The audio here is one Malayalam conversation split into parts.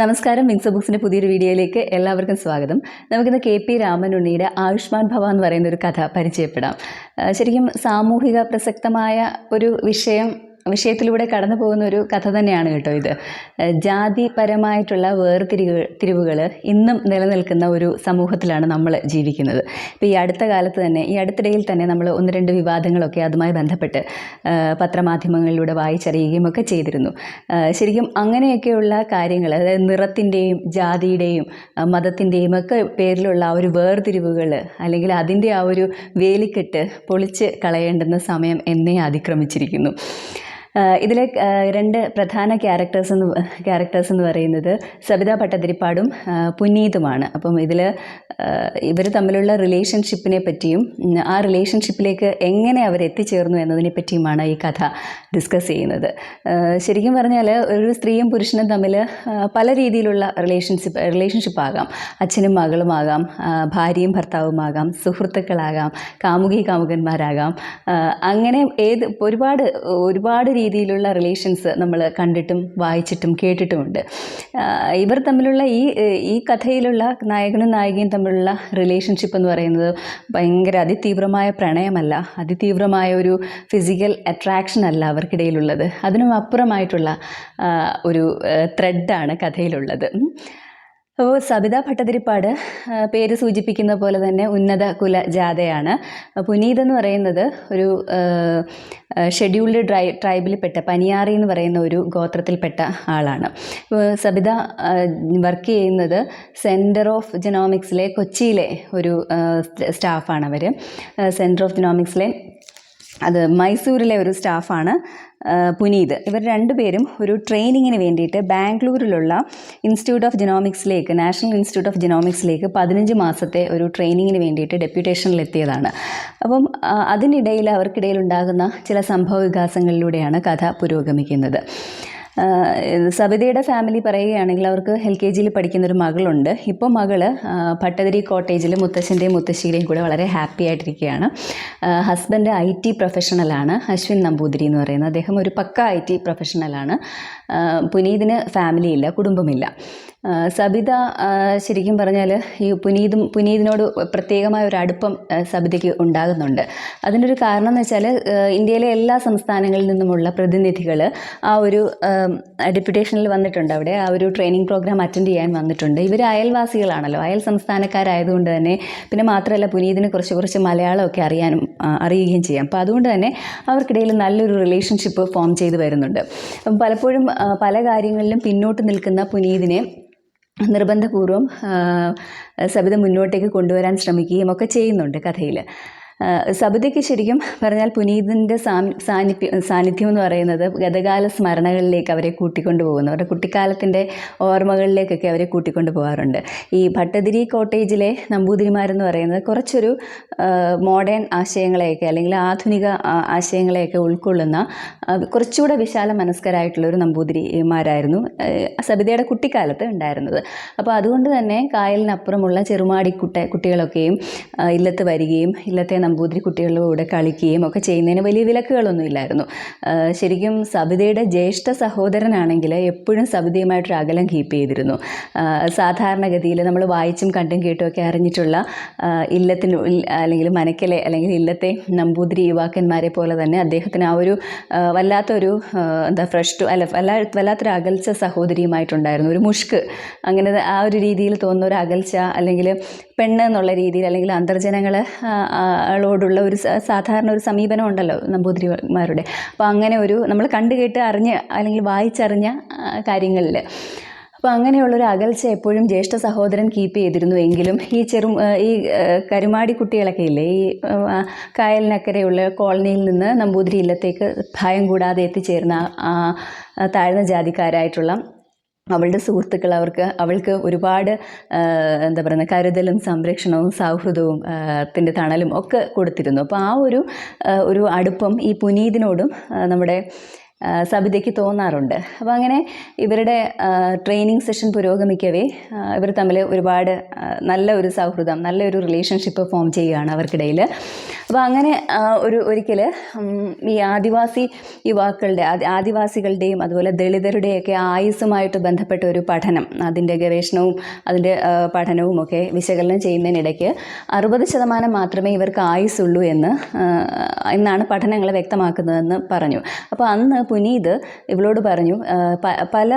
നമസ്കാരം മിൻസ ബുക്സിന്റെ പുതിയൊരു വീഡിയോയിലേക്ക് എല്ലാവർക്കും സ്വാഗതം. നമുക്കിന്ന് കെ പി രാമനുണ്ണിയുടെ ആയുഷ്മാൻ ഭവ എന്ന് പറയുന്ന ഒരു കഥ പരിചയപ്പെടാം. ശരിക്കും സാമൂഹിക പ്രസക്തമായ ഒരു വിഷയം വിഷയത്തിലൂടെ കടന്നു പോകുന്ന ഒരു കഥ തന്നെയാണ് കേട്ടോ ഇത്. ജാതിപരമായിട്ടുള്ള വേർതിരിവ് തിരിവുകൾ ഇന്നും നിലനിൽക്കുന്ന ഒരു സമൂഹത്തിലാണ് നമ്മൾ ജീവിക്കുന്നത്. ഇപ്പോൾ ഈ അടുത്ത കാലത്ത് തന്നെ ഈ അടുത്തിടയിൽ തന്നെ നമ്മൾ ഒന്ന് രണ്ട് വിവാദങ്ങളൊക്കെ അതുമായി ബന്ധപ്പെട്ട് പത്രമാധ്യമങ്ങളിലൂടെ വായിച്ചറിയുകയും ഒക്കെ ചെയ്തിരുന്നു. ശരിക്കും അങ്ങനെയൊക്കെയുള്ള കാര്യങ്ങൾ അതായത് നിറത്തിന്റെയും ജാതിയുടെയും മതത്തിന്റെയും ഒക്കെ പേരിലുള്ള ആ ഒരു വേർതിരിവുകൾ അല്ലെങ്കിൽ അതിന്റെ ആ ഒരു വേലിക്കെട്ട് പൊളിച്ച് കളയേണ്ടുന്ന സമയം എന്നെ അതിക്രമിച്ചിരിക്കുന്നു. ഇതിലെ രണ്ട് പ്രധാന ക്യാരക്ടേഴ്സ് എന്ന് ക്യാരക്ടേഴ്സ് എന്ന് പറയുന്നത് സബിത ഭട്ടതിരിപ്പാടും പുനീതുമാണ്. അപ്പം ഇതിൽ ഇവർ തമ്മിലുള്ള റിലേഷൻഷിപ്പിനെ പറ്റിയും ആ റിലേഷൻഷിപ്പിലേക്ക് എങ്ങനെ അവർ എത്തിച്ചേർന്നു എന്നതിനെ പറ്റിയുമാണ് ഈ കഥ ഡിസ്കസ് ചെയ്യുന്നത്. ശരിക്കും പറഞ്ഞാൽ ഒരു സ്ത്രീയും പുരുഷനും തമ്മിൽ പല രീതിയിലുള്ള റിലേഷൻഷിപ്പ് റിലേഷൻഷിപ്പ് ആകാം. അച്ഛനും മകളുമാകാം ഭാര്യയും ഭർത്താവുമാകാം സുഹൃത്തുക്കളാകാം കാമുകി കാമുകന്മാരാകാം. അങ്ങനെ ഏത് ഒരുപാട് ഒരുപാട് രീതിയിലുള്ള റിലേഷൻസ് നമ്മൾ കണ്ടിട്ടും വായിച്ചിട്ടും കേട്ടിട്ടുമുണ്ട്. ഇവർ തമ്മിലുള്ള ഈ ഈ കഥയിലുള്ള നായകനും നായികയും തമ്മിലുള്ള റിലേഷൻഷിപ്പ് എന്ന് പറയുന്നത് ഭയങ്കര അതിതീവ്രമായ പ്രണയമല്ല അതിതീവ്രമായ ഒരു ഫിസിക്കൽ അട്രാക്ഷൻ അല്ല അവർക്കിടയിലുള്ളത്. അതിനും അപ്പുറമായിട്ടുള്ള ഒരു ത്രെഡാണ് കഥയിലുള്ളത്. അപ്പോൾ സബിത ഭട്ടതിരിപ്പാട് പേര് സൂചിപ്പിക്കുന്ന പോലെ തന്നെ ഉന്നത കുല ജാഥയാണ്. പുനീത് എന്ന് പറയുന്നത് ഒരു ഷെഡ്യൂൾഡ് ട്രൈ ട്രൈബിൽപ്പെട്ട പനിയാറി എന്ന് പറയുന്ന ഒരു ഗോത്രത്തിൽപ്പെട്ട ആളാണ്. സബിത വർക്ക് ചെയ്യുന്നത് സെന്റർ ഓഫ് ജനോമിക്സിലെ കൊച്ചിയിലെ ഒരു സ്റ്റാഫാണ് അവർ സെന്റർ ഓഫ് ജനോമിക്സിലെ അത് മൈസൂരിലെ ഒരു സ്റ്റാഫാണ് പുനീത്. ഇവർ രണ്ടുപേരും ഒരു ട്രെയിനിങ്ങിന് വേണ്ടിയിട്ട് ബാംഗ്ലൂരിലുള്ള ഇൻസ്റ്റിറ്റ്യൂട്ട് ഓഫ് ജിനോമിക്സിലേക്ക് നാഷണൽ ഇൻസ്റ്റിറ്റ്യൂട്ട് ഓഫ് ജിനോമിക്സിലേക്ക് പതിനഞ്ച് മാസത്തെ ഒരു ട്രെയിനിങ്ങിന് വേണ്ടിയിട്ട് ഡെപ്യൂട്ടേഷനിൽ എത്തിയതാണ് അപ്പം അതിനിടയിൽ അവർക്കിടയിൽ ഉണ്ടാകുന്ന ചില സംഭവ വികാസങ്ങളിലൂടെയാണ് കഥ പുരോഗമിക്കുന്നത്. സബിതയുടെ ഫാമിലി പറയുകയാണെങ്കിൽ അവർക്ക് എൽ കെ ജിയിൽ പഠിക്കുന്ന ഒരു മകളുണ്ട്. ഇപ്പോൾ മകൾ പട്ടതിരി കോട്ടേജിൽ മുത്തശ്ശന്റെയും മുത്തശ്ശിയുടെയും കൂടെ വളരെ ഹാപ്പി ആയിട്ടിരിക്കുകയാണ്. ഹസ്ബൻഡ് ഐ ടി പ്രൊഫഷണലാണ് അശ്വിൻ നമ്പൂതിരി എന്ന് പറയുന്നത്. അദ്ദേഹം ഒരു പക്ക ഐ ടി പ്രൊഫഷണലാണ് പുനീതിന് ഫാമിലിയില്ല കുടുംബമില്ല. സബിത ശരിക്കും പറഞ്ഞാൽ ഈ പുനീതും പുനീതിനോട് പ്രത്യേകമായ ഒരു അടുപ്പം സബിതയ്ക്ക് ഉണ്ടാകുന്നുണ്ട്. അതിനൊരു കാരണം എന്ന് വെച്ചാൽ ഇന്ത്യയിലെ എല്ലാ സംസ്ഥാനങ്ങളിൽ നിന്നുമുള്ള പ്രതിനിധികൾ ആ ഒരു ഡെപ്യൂട്ടേഷനിൽ വന്നിട്ടുണ്ട് അവിടെ. ആ ഒരു ട്രെയിനിങ് പ്രോഗ്രാം അറ്റൻഡ് ചെയ്യാൻ വന്നിട്ടുണ്ട്. ഇവർ അയൽവാസികളാണല്ലോ. അയൽ സംസ്ഥാനക്കാരായതുകൊണ്ട് തന്നെ പിന്നെ മാത്രമല്ല പുനീതിന് കുറച്ച് കുറച്ച് മലയാളമൊക്കെ അറിയാനും അറിയുകയും ചെയ്യാം. അപ്പോൾ അതുകൊണ്ട് തന്നെ അവർക്കിടയിൽ നല്ലൊരു റിലേഷൻഷിപ്പ് ഫോം ചെയ്ത് വരുന്നുണ്ട്. പലപ്പോഴും പല കാര്യങ്ങളിലും പിന്നോട്ട് നിൽക്കുന്ന പുനീതിനെ നിർബന്ധപൂർവം സബിത മുന്നോട്ടേക്ക് കൊണ്ടുവരാൻ ശ്രമിക്കുകയും ഒക്കെ ചെയ്യുന്നുണ്ട് കഥയിൽ സബിതയ്ക്ക് ശരിക്കും പറഞ്ഞാൽ പുനീതിന്റെ സാന്നിധ്യം സാന്നിധ്യം എന്ന് പറയുന്നത് ഗതകാല സ്മരണകളിലേക്ക് അവരെ കൂട്ടിക്കൊണ്ടു പോകുന്നു. അവരുടെ കുട്ടിക്കാലത്തിന്റെ ഓർമ്മകളിലേക്കൊക്കെ അവരെ കൂട്ടിക്കൊണ്ടു പോകാറുണ്ട്. ഈ ഭട്ടതിരി കോട്ടേജിലെ നമ്പൂതിരിമാരെന്ന് പറയുന്നത് കുറച്ചൊരു മോഡേൺ ആശയങ്ങളെയൊക്കെ അല്ലെങ്കിൽ ആധുനിക ആശയങ്ങളെയൊക്കെ ഉൾക്കൊള്ളുന്ന കുറച്ചുകൂടെ വിശാല മനസ്കരായിട്ടുള്ളൊരു നമ്പൂതിരിമാരായിരുന്നു സബിതയുടെ കുട്ടിക്കാലത്ത് ഉണ്ടായിരുന്നത്. അപ്പോൾ അതുകൊണ്ട് തന്നെ കായലിനപ്പുറമുള്ള ചെറുമാടി കുട്ട കുട്ടികളൊക്കെയും ഇല്ലത്ത് വരികയും ഇല്ലത്തെ നമ്പൂതിരി കുട്ടികളുടെ കൂടെ കളിക്കുകയും ഒക്കെ ചെയ്യുന്നതിന് വലിയ വിലക്കുകളൊന്നും ഇല്ലായിരുന്നു. ശരിക്കും സബിതയുടെ ജ്യേഷ്ഠ സഹോദരനാണെങ്കിൽ എപ്പോഴും സബിതയുമായിട്ടൊരു അകലം കീപ്പ് ചെയ്തിരുന്നു. സാധാരണഗതിയിൽ നമ്മൾ വായിച്ചും കണ്ടും കേട്ടും ഒക്കെ അറിഞ്ഞിട്ടുള്ള ഇല്ലത്തിന് അല്ലെങ്കിൽ മനക്കലെ അല്ലെങ്കിൽ ഇല്ലത്തെ നമ്പൂതിരി യുവാക്കന്മാരെ പോലെ തന്നെ അദ്ദേഹത്തിന് ആ ഒരു വല്ലാത്തൊരു എന്താ ഫ്രഷ് ടു അല്ല വല്ലാ വല്ലാത്തൊരു അകൽച്ച സഹോദരിയുമായിട്ടുണ്ടായിരുന്നു. ഒരു മുഷ്ക്. അങ്ങനെ ആ ഒരു രീതിയിൽ തോന്നുന്ന ഒരു അകൽച്ച അല്ലെങ്കിൽ പെണ്ണ് എന്നുള്ള രീതിയിൽ അല്ലെങ്കിൽ അന്തർജനങ്ങളോടുള്ള ഒരു സാധാരണ ഒരു സമീപനം ഉണ്ടല്ലോ നമ്പൂതിരിമാരുടെ. അപ്പോൾ അങ്ങനെ ഒരു നമ്മൾ കണ്ടു കേട്ട് അറിഞ്ഞ് അല്ലെങ്കിൽ വായിച്ചറിഞ്ഞ കാര്യങ്ങളിൽ അപ്പോൾ അങ്ങനെയുള്ളൊരു അകൽച്ച എപ്പോഴും ജ്യേഷ്ഠ സഹോദരൻ കീപ്പ് ചെയ്തിരുന്നു എങ്കിലും ഈ ചെറു ഈ കരുമാടി കുട്ടികളൊക്കെ ഇല്ലേ ഈ കായലിനക്കരെയുള്ള കോളനിയിൽ നിന്ന് നമ്പൂതിരി ഇല്ലത്തേക്ക് ഭയം കൂടാതെ എത്തിച്ചേർന്ന താഴ്ന്ന ജാതിക്കാരായിട്ടുള്ള അവളുടെ സുഹൃത്തുക്കൾ അവർക്ക് അവൾക്ക് ഒരുപാട് എന്താ പറയുക കരുതലും സംരക്ഷണവും സൗഹൃദവും ത്തിന്റെ തണലും ഒക്കെ കൊടുത്തിരുന്നു. അപ്പോൾ ആ ഒരു ഒരു അടുപ്പം ഈ പുനീതിനോടും നമ്മുടെ സബിതയ്ക്ക് തോന്നാറുണ്ട്. അപ്പോൾ അങ്ങനെ ഇവരുടെ ട്രെയിനിങ് സെഷൻ പുരോഗമിക്കവേ ഇവർ തമ്മിൽ ഒരുപാട് നല്ല ഒരു സൗഹൃദം നല്ലൊരു റിലേഷൻഷിപ്പ് ഫോം ചെയ്യുകയാണ് അവർക്കിടയിൽ അപ്പോൾ അങ്ങനെ ഒരു ഒരിക്കൽ ഈ ആദിവാസി യുവാക്കളുടെ ആദിവാസികളുടെയും അതുപോലെ ദളിതരുടെയൊക്കെ ആയുസ്സുമായിട്ട് ബന്ധപ്പെട്ട ഒരു പഠനം അതിന്റെ ഗവേഷണവും അതിന്റെ പഠനവും ഒക്കെ വിശകലനം ചെയ്യുന്നതിനിടയ്ക്ക് അറുപത് ശതമാനം മാത്രമേ ഇവർക്ക് ആയുസ്സുള്ളൂ എന്ന് എന്നാണ് പഠനങ്ങൾ വ്യക്തമാക്കുന്നതെന്ന് പറഞ്ഞു. അപ്പോൾ അന്ന് പുനീത് ഇവളോട് പറഞ്ഞു പല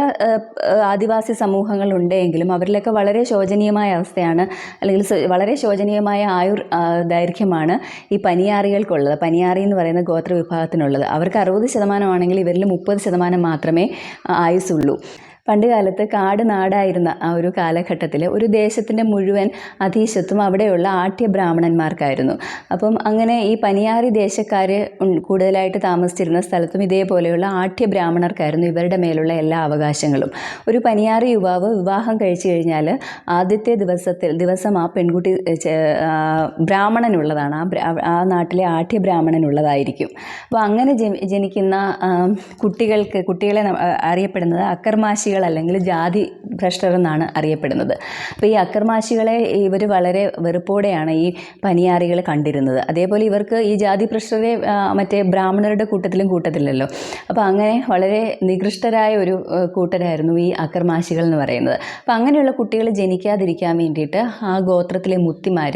ആദിവാസി സമൂഹങ്ങളുണ്ടെങ്കിലും അവരിലൊക്കെ വളരെ ശോചനീയമായ അവസ്ഥയാണ് അല്ലെങ്കിൽ വളരെ ശോചനീയമായ ആയുർ ദൈർഘ്യമാണ് ഈ പനിയാറികൾക്കുള്ളത്. പനിയാറി എന്ന് പറയുന്ന ഗോത്ര വിഭാഗത്തിനുള്ളത് അവർക്ക് അറുപത് ശതമാനമാണെങ്കിൽ ഇവരിൽ മുപ്പത് ശതമാനം മാത്രമേ ആ, ആയുസ്സുള്ളൂ. പണ്ട് കാലത്ത് കാട് നാടായിരുന്ന ആ ഒരു കാലഘട്ടത്തിൽ ഒരു ദേശത്തിന്റെ മുഴുവൻ അധീശത്വം അവിടെയുള്ള ആട്യ ബ്രാഹ്മണന്മാർക്കായിരുന്നു. അപ്പം അങ്ങനെ ഈ പനിയാറി ദേശക്കാർ കൂടുതലായിട്ട് താമസിച്ചിരുന്ന സ്ഥലത്തും ഇതേപോലെയുള്ള ആട്യ ബ്രാഹ്മണർക്കായിരുന്നു ഇവരുടെ മേലുള്ള എല്ലാ അവകാശങ്ങളും. ഒരു പനിയാറി യുവാവ് വിവാഹം കഴിച്ചു കഴിഞ്ഞാൽ ആദ്യത്തെ ദിവസത്തിൽ ദിവസം ആ പെൺകുട്ടി ബ്രാഹ്മണനുള്ളതാണ്. ആ ആ നാട്ടിലെ ആട്യ ബ്രാഹ്മണനുള്ളതായിരിക്കും. അപ്പോൾ അങ്ങനെ ജനിക്കുന്ന കുട്ടികൾക്ക് കുട്ടികളെ അറിയപ്പെടുന്നത് അക്കർമാശികൾ അല്ലെങ്കിൽ ജാതി ഭ്രഷ്ടർ എന്നാണ് അറിയപ്പെടുന്നത്. അപ്പോൾ ഈ അക്രമാശികളെ ഇവർ വളരെ വെറുപ്പോടെയാണ് ഈ പനിയാറികൾ കണ്ടിരുന്നത്. അതേപോലെ ഇവർക്ക് ഈ ജാതി ഭ്രഷ്ടരെ മറ്റേ ബ്രാഹ്മണരുടെ കൂട്ടത്തിലും കൂട്ടത്തില്ലല്ലോ. അപ്പോൾ അങ്ങനെ വളരെ നികൃഷ്ടരായ ഒരു കൂട്ടരായിരുന്നു ഈ അക്രമാശികൾ എന്ന് പറയുന്നത്. അപ്പോൾ അങ്ങനെയുള്ള കുട്ടികൾ ജനിക്കാതിരിക്കാൻ വേണ്ടിയിട്ട് ആ ഗോത്രത്തിലെ മുത്തിമാർ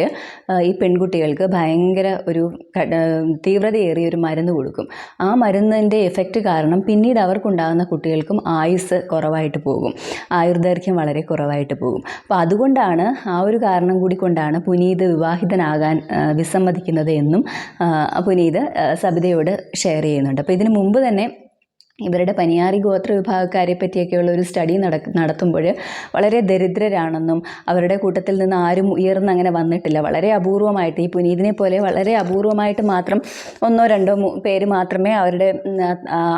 ഈ പെൺകുട്ടികൾക്ക് ഭയങ്കര ഒരു തീവ്രതയേറിയ ഒരു മരുന്ന് കൊടുക്കും. ആ മരുന്നിന്റെ എഫക്റ്റ് കാരണം പിന്നീട് അവർക്കുണ്ടാകുന്ന കുട്ടികൾക്കും ആയുസ് കുറവായിട്ട് പോകും. ആയുർദൈർഘ്യം വളരെ കുറവായിട്ട് പോകും. അപ്പോൾ അതുകൊണ്ടാണ് ആ ഒരു കാരണം കൂടി കൊണ്ടാണ് പുനീത് വിവാഹിതനാകാൻ വിസമ്മതിക്കുന്നത് എന്നും പുനീത് സബിതയോട് ഷെയർ ചെയ്യുന്നുണ്ട്. അപ്പോൾ ഇതിനു മുമ്പ് തന്നെ ഇവരുടെ പനിയാറി ഗോത്ര വിഭാഗക്കാരെ പറ്റിയൊക്കെയുള്ള ഒരു സ്റ്റഡി നട നടത്തുമ്പോൾ വളരെ ദരിദ്രരാണെന്നും അവരുടെ കൂട്ടത്തിൽ നിന്ന് ആരും ഉയർന്ന് അങ്ങനെ വന്നിട്ടില്ല. വളരെ അപൂർവമായിട്ട് ഈ പുനീതിനെ പോലെ വളരെ അപൂർവമായിട്ട് മാത്രം ഒന്നോ രണ്ടോ പേര് മാത്രമേ അവരുടെ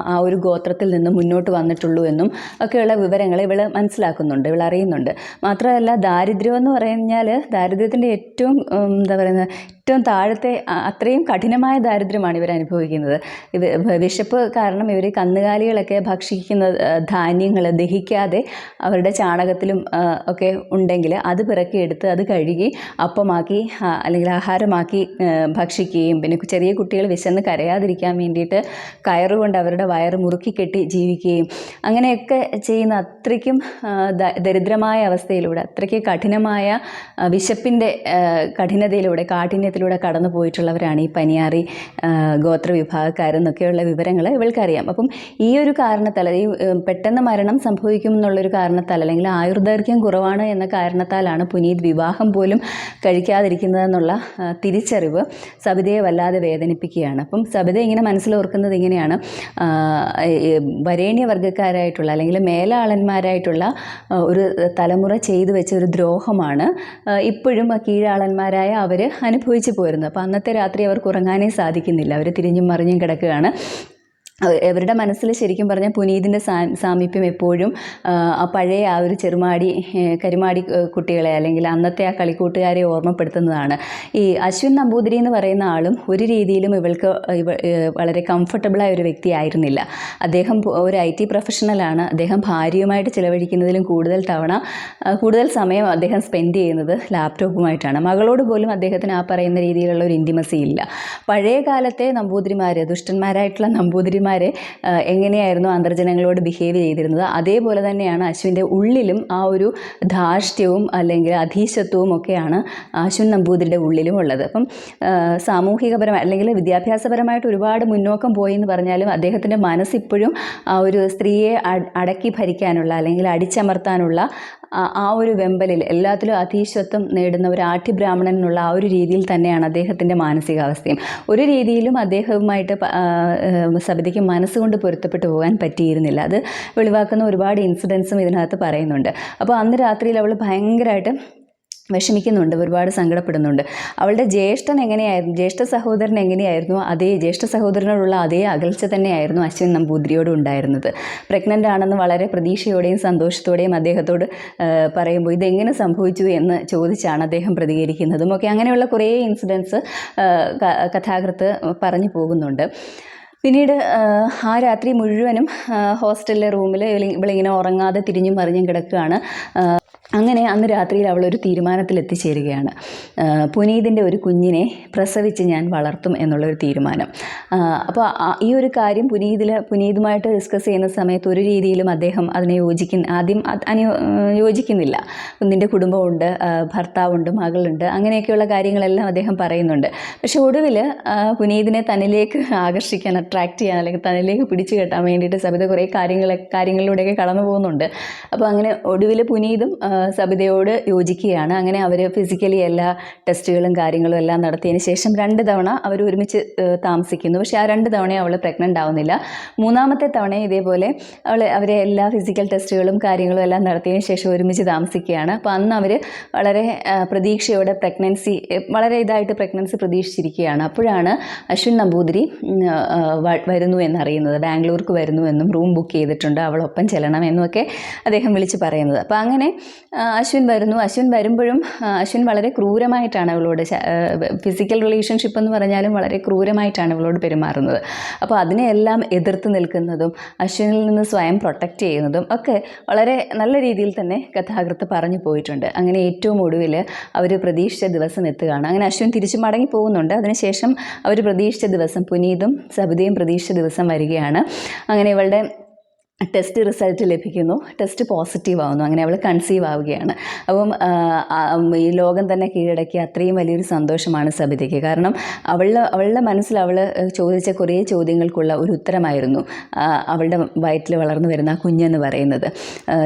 ആ ഒരു ഗോത്രത്തിൽ നിന്ന് മുന്നോട്ട് വന്നിട്ടുള്ളൂ എന്നും ഒക്കെയുള്ള വിവരങ്ങൾ ഇവൾ മനസ്സിലാക്കുന്നുണ്ട് ഇവൾ അറിയുന്നുണ്ട്. മാത്രമല്ല ദാരിദ്ര്യം എന്ന് പറഞ്ഞാൽ ദാരിദ്ര്യത്തിന്റെ ഏറ്റവും എന്താ പറയുന്നത് ഏറ്റവും താഴത്തെ അത്രയും കഠിനമായ ദാരിദ്ര്യമാണ് ഇവർ അനുഭവിക്കുന്നത്. വിശപ്പ് കാരണം ഇവർ കന്നുകാലികളൊക്കെ ഭക്ഷിക്കുന്ന ധാന്യങ്ങൾ ദഹിക്കാതെ അവരുടെ ചാണകത്തിലും ഒക്കെ ഉണ്ടെങ്കിൽ അത് പിറക്കിയെടുത്ത് അത് കഴുകി അപ്പമാക്കി അല്ലെങ്കിൽ ആഹാരമാക്കി ഭക്ഷിക്കുകയും പിന്നെ ചെറിയ കുട്ടികൾ വിശന്ന് കരയാതിരിക്കാൻ വേണ്ടിയിട്ട് കയറുകൊണ്ട് അവരുടെ വയറ് മുറുക്കി കെട്ടി ജീവിക്കുകയും അങ്ങനെയൊക്കെ ചെയ്യുന്ന അത്രയ്ക്കും ദരിദ്രമായ അവസ്ഥയിലൂടെ അത്രയ്ക്ക് കഠിനമായ വിശപ്പിന്റെ കഠിനതയിലൂടെ കഠിനതയിലൂടെ കാഠിന്യത്തിലൂടെ കടന്നു പോയിട്ടുള്ളവരാണ് ഈ പനിയാറി ഗോത്ര വിഭാഗക്കാരെന്നൊക്കെയുള്ള വിവരങ്ങൾ ഇവൾക്കറിയാം. അപ്പം ഈ ഒരു കാരണത്താൽ ഈ പെട്ടെന്ന് മരണം സംഭവിക്കും എന്നുള്ളൊരു കാരണത്താൽ അല്ലെങ്കിൽ ആയുർദൈർഘ്യം കുറവാണ് എന്ന കാരണത്താലാണ് പുനീത് വിവാഹം പോലും കഴിക്കാതിരിക്കുന്നതെന്നുള്ള തിരിച്ചറിവ് സബിതയെ വല്ലാതെ വേദനിപ്പിക്കുകയാണ്. അപ്പം സബിത ഇങ്ങനെ മനസ്സിലോർക്കുന്നത് ഇങ്ങനെയാണ്. വരേണ്യ വർഗക്കാരായിട്ടുള്ള അല്ലെങ്കിൽ മേലാളന്മാരായിട്ടുള്ള ഒരു തലമുറ ചെയ്തു വെച്ച ഒരു ദ്രോഹമാണ് ഇപ്പോഴും കീഴാളന്മാരായ അവർ അനുഭവിച്ചു പോരുന്നത് അപ്പോൾ അന്നത്തെ രാത്രി അവർക്ക് ഉറങ്ങാനേ സാധിക്കുന്നില്ല. അവർ തിരിഞ്ഞും മറിഞ്ഞും കിടക്കുകയാണ്. അവരുടെ മനസ്സിൽ ശരിക്കും പറഞ്ഞാൽ പുനീതിന്റെ സാമീപ്യം എപ്പോഴും ആ, പഴയ ആ ഒരു ചെറുമാടി കരുമാടി കുട്ടികളെ അല്ലെങ്കിൽ അന്നത്തെ ആ കളിക്കൂട്ടുകാരെ ഓർമ്മപ്പെടുത്തുന്നതാണ്. ഈ അശ്വിൻ നമ്പൂതിരി എന്ന് പറയുന്ന ആളും ഒരു രീതിയിലും ഇവൾക്ക് വളരെ കംഫർട്ടബിളായ ഒരു വ്യക്തിയായിരുന്നില്ല അദ്ദേഹം ഒരു ഐ ടി പ്രൊഫഷണലാണ്. അദ്ദേഹം ഭാര്യയുമായിട്ട് ചിലവഴിക്കുന്നതിലും കൂടുതൽ തവണ കൂടുതൽ സമയം അദ്ദേഹം സ്പെൻഡ് ചെയ്യുന്നത് ലാപ്ടോപ്പുമായിട്ടാണ്. മകളോട് പോലും അദ്ദേഹത്തിന് ആ പറയുന്ന രീതിയിലുള്ള ഒരു ഇന്റിമസി ഇല്ല. പഴയ കാലത്തെ നമ്പൂതിരിമാർ ദുഷ്ടന്മാരായിട്ടുള്ള നമ്പൂതിരിമാർ എങ്ങനെയായിരുന്നു അന്തർജനങ്ങളോട് ബിഹേവ് ചെയ്തിരുന്നത്? അതേപോലെ തന്നെയാണ് അശ്വിന്റെ ഉള്ളിലും ആ ഒരു ധാർഷ്ട്യവും അല്ലെങ്കിൽ അധീശത്വവും ഒക്കെയാണ് അശ്വിൻ നമ്പൂതിരിയുടെ ഉള്ളിലും ഉള്ളത്. അപ്പം സാമൂഹികപരമായി അല്ലെങ്കിൽ വിദ്യാഭ്യാസപരമായിട്ട് ഒരുപാട് മുന്നോക്കം പോയി എന്ന് പറഞ്ഞാലും അദ്ദേഹത്തിന്റെ മനസ്സിപ്പോഴും ആ ഒരു സ്ത്രീയെ അടക്കി ഭരിക്കാനുള്ള അല്ലെങ്കിൽ അടിച്ചമർത്താനുള്ള ആ ഒരു വെമ്പലിൽ എല്ലാത്തിലും അധീശത്വം നേടുന്ന ഒരു ആഠ്യബ്രാഹ്മണൻ എന്നുള്ള ആ ഒരു രീതിയിൽ തന്നെയാണ് അദ്ദേഹത്തിന്റെ മാനസികാവസ്ഥയും. ഒരു രീതിയിലും അദ്ദേഹവുമായിട്ട് പ- സബിതയ്ക്ക് മനസ്സുകൊണ്ട് പൊരുത്തപ്പെട്ടു പോകാൻ പറ്റിയിരുന്നില്ല. അത് വെളിവാക്കുന്ന ഒരുപാട് ഇൻസിഡൻസും ഇതിനകത്ത് പറയുന്നുണ്ട്. അപ്പോൾ അന്ന് രാത്രിയിൽ അവൾ ഭയങ്കരമായിട്ട് വിഷമിക്കുന്നുണ്ട് ഒരുപാട് സങ്കടപ്പെടുന്നുണ്ട്. അവളുടെ ജ്യേഷ്ഠൻ എങ്ങനെയായിരുന്നു ജ്യേഷ്ഠ സഹോദരൻ എങ്ങനെയായിരുന്നു അതേ ജ്യേഷ്ഠ സഹോദരനോടുള്ള അതേ അകൽച്ച തന്നെയായിരുന്നു അശ്വിൻ നമ്പൂതിരിയോട് ഉണ്ടായിരുന്നത്. പ്രഗ്നന്റ് ആണെന്ന് വളരെ പ്രതീക്ഷയോടെയും സന്തോഷത്തോടെയും അദ്ദേഹത്തോട് പറയുമ്പോൾ ഇതെങ്ങനെ സംഭവിച്ചു എന്ന് ചോദിച്ചാണ് അദ്ദേഹം പ്രതികരിക്കുന്നതും ഒക്കെ അങ്ങനെയുള്ള കുറേ ഇൻസിഡൻസ് കഥാകൃത്ത് പറഞ്ഞു പോകുന്നുണ്ട്. പിന്നീട് ആ, രാത്രി മുഴുവനും ഹോസ്റ്റലിലെ റൂമിൽ ഇവളിങ്ങനെ ഉറങ്ങാതെ തിരിഞ്ഞും മറിഞ്ഞും കിടക്കുകയാണ്. അങ്ങനെ അന്ന് രാത്രിയിൽ എത്തിച്ചേരുകയാണ് ആ, പുനീതിന്റെ ഒരു കുഞ്ഞിനെ പ്രസവിച്ച് ഞാൻ വളർത്തും എന്നുള്ളൊരു തീരുമാനം. അപ്പോൾ ഈ ഒരു കാര്യം പുനീതിൽ പുനീതുമായിട്ട് ഡിസ്കസ് ചെയ്യുന്ന സമയത്ത് ഒരു രീതിയിലും അദ്ദേഹം അതിനെ യോജിക്കുന്ന ആദ്യം അനു യോജിക്കുന്നില്ല. നിന്റെ കുടുംബമുണ്ട് ഭർത്താവുണ്ട് മകളുണ്ട് അങ്ങനെയൊക്കെയുള്ള കാര്യങ്ങളെല്ലാം അദ്ദേഹം പറയുന്നുണ്ട്. പക്ഷെ ഒടുവിൽ പുനീതിനെ തന്നിലേക്ക് ആകർഷിക്കാൻ അട്രാക്റ്റ് ചെയ്യാൻ അല്ലെങ്കിൽ തന്നിലേക്ക് പിടിച്ചു കെട്ടാൻ വേണ്ടിയിട്ട് സബിത കുറേ കാര്യങ്ങൾ കാര്യങ്ങളിലൂടെയൊക്കെ കടന്നു പോകുന്നുണ്ട്. അപ്പോൾ അങ്ങനെ ഒടുവിൽ പുനീതും സബിതയോട് യോജിക്കുകയാണ്. അങ്ങനെ അവർ ഫിസിക്കലി എല്ലാ ടെസ്റ്റുകളും കാര്യങ്ങളും എല്ലാം നടത്തിയതിന് ശേഷം രണ്ട് തവണ അവർ ഒരുമിച്ച് താമസിക്കുന്നു. പക്ഷേ ആ രണ്ട് തവണയും അവൾ പ്രഗ്നന്റ് ആവുന്നില്ല. മൂന്നാമത്തെ തവണ ഇതേപോലെ അവൾ അവരെ എല്ലാ ഫിസിക്കൽ ടെസ്റ്റുകളും കാര്യങ്ങളും എല്ലാം നടത്തിയതിന് ശേഷം ഒരുമിച്ച് താമസിക്കുകയാണ്. അപ്പോൾ അന്ന് അവർ വളരെ പ്രതീക്ഷയോടെ പ്രഗ്നൻസി വളരെ ഇതായിട്ട് പ്രഗ്നൻസി പ്രതീക്ഷിച്ചിരിക്കുകയാണ്. അപ്പോഴാണ് അശ്വിൻ നമ്പൂതിരി വരുന്നു എന്നറിയുന്നത്. ബാംഗ്ലൂർക്ക് വരുന്നു എന്നും റൂം ബുക്ക് ചെയ്തിട്ടുണ്ട്. അവളൊപ്പം എന്നൊക്കെ അദ്ദേഹം വിളിച്ച് പറയുന്നത്. അപ്പോൾ അങ്ങനെ അശ്വിൻ വരുന്നു. അശ്വിൻ വരുമ്പോഴും അശ്വിൻ വളരെ ക്രൂരമായിട്ടാണ് അവളോട് ഫിസിക്കൽ റിലേഷൻഷിപ്പ് എന്ന് പറഞ്ഞാലും വളരെ ക്രൂരമായിട്ടാണ് അവളോട് പെരുമാറുന്നത്. അപ്പോൾ അതിനെയെല്ലാം എതിർത്ത് നിൽക്കുന്നതും അശ്വിനിൽ നിന്ന് സ്വയം പ്രൊട്ടക്റ്റ് ചെയ്യുന്നതും ഒക്കെ വളരെ നല്ല രീതിയിൽ തന്നെ കഥാകൃത്ത് പറഞ്ഞു പോയിട്ടുണ്ട്. അങ്ങനെ ഏറ്റവും ഒടുവിൽ അവർ പ്രതീക്ഷിച്ച ദിവസം എത്തുകയാണ്. അങ്ങനെ അശ്വിൻ തിരിച്ചു മടങ്ങി പോകുന്നുണ്ട്. അതിനുശേഷം അവർ പ്രതീക്ഷിച്ച ദിവസം പുനീതും സബിതയും പ്രതീക്ഷിച്ച ദിവസം വരികയാണ്. അങ്ങനെ ഇവളുടെ ടെസ്റ്റ് റിസൾട്ട് ലഭിക്കുന്നു. ടെസ്റ്റ് പോസിറ്റീവ് ആവുന്നു അങ്ങനെ അവൾ കൺസീവ് ആവുകയാണ് അപ്പം ഈ ലോകം തന്നെ കീഴടക്കിയ അത്രയും വലിയൊരു സന്തോഷമാണ് സബിതയ്ക്ക്. കാരണം അവളുടെ അവളുടെ മനസ്സിൽ അവൾ ചോദിച്ച കുറേ ചോദ്യങ്ങൾക്കുള്ള ഒരു ഉത്തരമായിരുന്നു അവളുടെ വയറ്റിൽ വളർന്നു വരുന്ന ആ കുഞ്ഞെന്ന് പറയുന്നത്.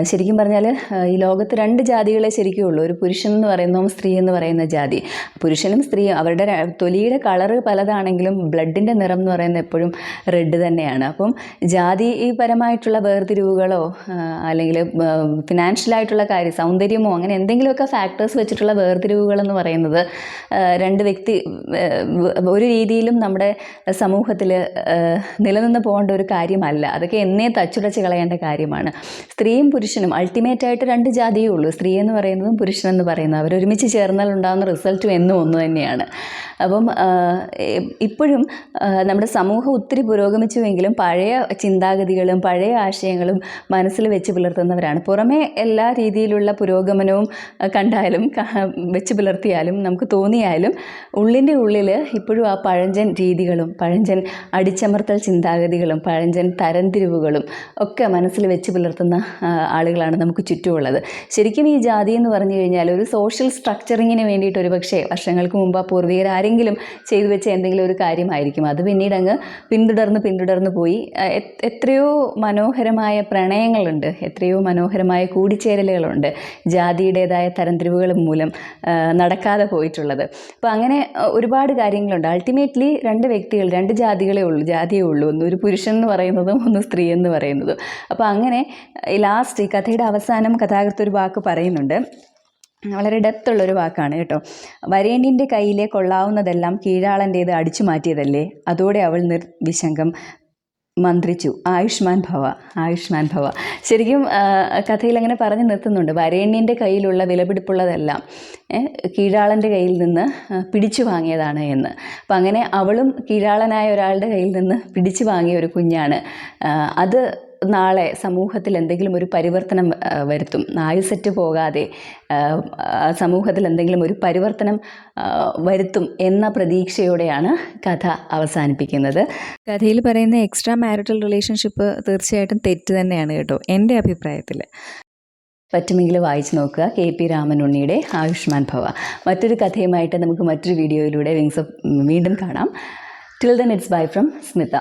ശരിക്കും പറഞ്ഞാൽ ഈ ലോകത്ത് രണ്ട് ജാതികളെ ശരിക്കും ഉള്ളൂ. ഒരു പുരുഷൻ എന്ന് പറയുന്നതും സ്ത്രീ എന്ന് പറയുന്ന ജാതി. പുരുഷനും സ്ത്രീയും അവരുടെ തൊലിയുടെ കളറ് പലതാണെങ്കിലും ബ്ലഡിന്റെ നിറം എന്ന് പറയുന്നത് എപ്പോഴും റെഡ് തന്നെയാണ്. അപ്പം ജാതി പരമായിട്ടുള്ള വേർതിരിവുകളോ അല്ലെങ്കിൽ ഫിനാൻഷ്യലായിട്ടുള്ള കാര്യം സൗന്ദര്യമോ അങ്ങനെ എന്തെങ്കിലുമൊക്കെ ഫാക്ടേഴ്സ് വെച്ചിട്ടുള്ള വേർതിരിവുകളെന്ന് പറയുന്നത് രണ്ട് വ്യക്തി ഒരു രീതിയിലും നമ്മുടെ സമൂഹത്തിൽ നിലനിന്ന് പോകേണ്ട ഒരു കാര്യമല്ല. അതൊക്കെ എന്നേ തച്ചുടച്ച് കളയേണ്ട കാര്യമാണ്. സ്ത്രീയും പുരുഷനും അൾട്ടിമേറ്റ് ആയിട്ട് രണ്ട് ജാതിയേ ഉള്ളൂ. സ്ത്രീ എന്ന് പറയുന്നതും പുരുഷൻ എന്ന് പറയുന്നതും. അവരൊരുമിച്ച് ചേർന്നാൽ ഉണ്ടാകുന്ന റിസൾട്ടും എന്നും ഒന്ന് തന്നെയാണ്. അപ്പം ഇപ്പോഴും നമ്മുടെ സമൂഹം ഒത്തിരി പുരോഗമിച്ചുവെങ്കിലും പഴയ ചിന്താഗതികളും പഴയ ആശയങ്ങളും മനസ്സിൽ വെച്ച് പുലർത്തുന്നവരാണ്. പുറമേ എല്ലാ രീതിയിലുള്ള പുരോഗമനവും കണ്ടാലും വെച്ച് പുലർത്തിയാലും നമുക്ക് തോന്നിയാലും ഉള്ളിന്റെ ഉള്ളിൽ ഇപ്പോഴും ആ പഴഞ്ചൻ രീതികളും പഴഞ്ചൻ അടിച്ചമർത്തൽ ചിന്താഗതികളും പഴഞ്ചൻ തരംതിരിവുകളും ഒക്കെ മനസ്സിൽ വെച്ച് പുലർത്തുന്ന ആളുകളാണ് നമുക്ക് ചുറ്റുമുള്ളത്. ശരിക്കും ഈ ജാതി എന്ന് പറഞ്ഞു കഴിഞ്ഞാൽ ഒരു സോഷ്യൽ സ്ട്രക്ചറിങ്ങിന് വേണ്ടിയിട്ട് ഒരു പക്ഷേ വർഷങ്ങൾക്ക് മുമ്പ് പൂർവികർ ആരെങ്കിലും ചെയ്തു വെച്ച എന്തെങ്കിലും ഒരു കാര്യമായിരിക്കും. അത് പിന്നീട് അങ്ങ് പിന്തുടർന്ന് പിന്തുടർന്ന് പോയി. എത്രയോ മനോഹര മനോഹരമായ പ്രണയങ്ങളുണ്ട്. എത്രയോ മനോഹരമായ കൂടിച്ചേരലുകളുണ്ട്. ജാതിയുടേതായ തരംതിരിവുകൾ മൂലം നടക്കാതെ പോയിട്ടുള്ളത്. അപ്പോൾ അങ്ങനെ ഒരുപാട് കാര്യങ്ങളുണ്ട്. അൾട്ടിമേറ്റ്ലി രണ്ട് വ്യക്തികൾ രണ്ട് ജാതികളെ ഉള്ളൂ ജാതിയേ ഉള്ളൂ. ഒന്ന് ഒരു പുരുഷൻ എന്ന് പറയുന്നതും ഒന്ന് സ്ത്രീ എന്ന് പറയുന്നതും. അപ്പോൾ അങ്ങനെ ലാസ്റ്റ് ഈ കഥയുടെ അവസാനം കഥാകൃത്ത് ഒരു വാക്ക് പറയുന്നുണ്ട്. വളരെ ഡെപ്തുള്ളൊരു വാക്കാണ് കേട്ടോ. വരേണ്യന്റെ കയ്യിലെ കൊള്ളാവുന്നതെല്ലാം കീഴാളന്റേത് അടിച്ചു മാറ്റിയതല്ലേ? അതോടെ അവൾ നിർവിശങ്കം മന്ത്രിച്ചു. ആയുഷ്മാൻ ഭവ ആയുഷ്മാൻ ഭവ. ശരിക്കും കഥയിൽ അങ്ങനെ പറഞ്ഞു നിർത്തുന്നുണ്ട്. വരേണ്യന്റെ കയ്യിലുള്ള വിലപിടിപ്പുള്ളതെല്ലാം കീഴാളന്റെ കയ്യിൽ നിന്ന് പിടിച്ചു വാങ്ങിയതാണ് എന്ന്. അപ്പം അങ്ങനെ അവളും കീഴാളനായ ഒരാളുടെ കയ്യിൽ നിന്ന് പിടിച്ചു വാങ്ങിയ ഒരു കുഞ്ഞാണ്. അത് നാളെ സമൂഹത്തിൽ എന്തെങ്കിലും ഒരു പരിവർത്തനം വരുത്തും. ആയുസറ്റ് പോകാതെ സമൂഹത്തിൽ എന്തെങ്കിലും ഒരു പരിവർത്തനം വരുത്തും എന്ന പ്രതീക്ഷയോടെയാണ് കഥ അവസാനിപ്പിക്കുന്നത്. കഥയിൽ പറയുന്ന എക്സ്ട്രാ മാരിറ്റൽ റിലേഷൻഷിപ്പ് തീർച്ചയായിട്ടും തെറ്റ് തന്നെയാണ് കേട്ടോ എന്റെ അഭിപ്രായത്തിൽ. പറ്റുമെങ്കിൽ വായിച്ചു നോക്കുക. കെ പി രാമൻ ഉണ്ണിയുടെ ആയുഷ്മാൻ ഭവ. മറ്റൊരു കഥയുമായിട്ട് നമുക്ക് മറ്റൊരു വീഡിയോയിലൂടെ വിങ്സ് വീണ്ടും കാണാം. Till then it's bye from Smitha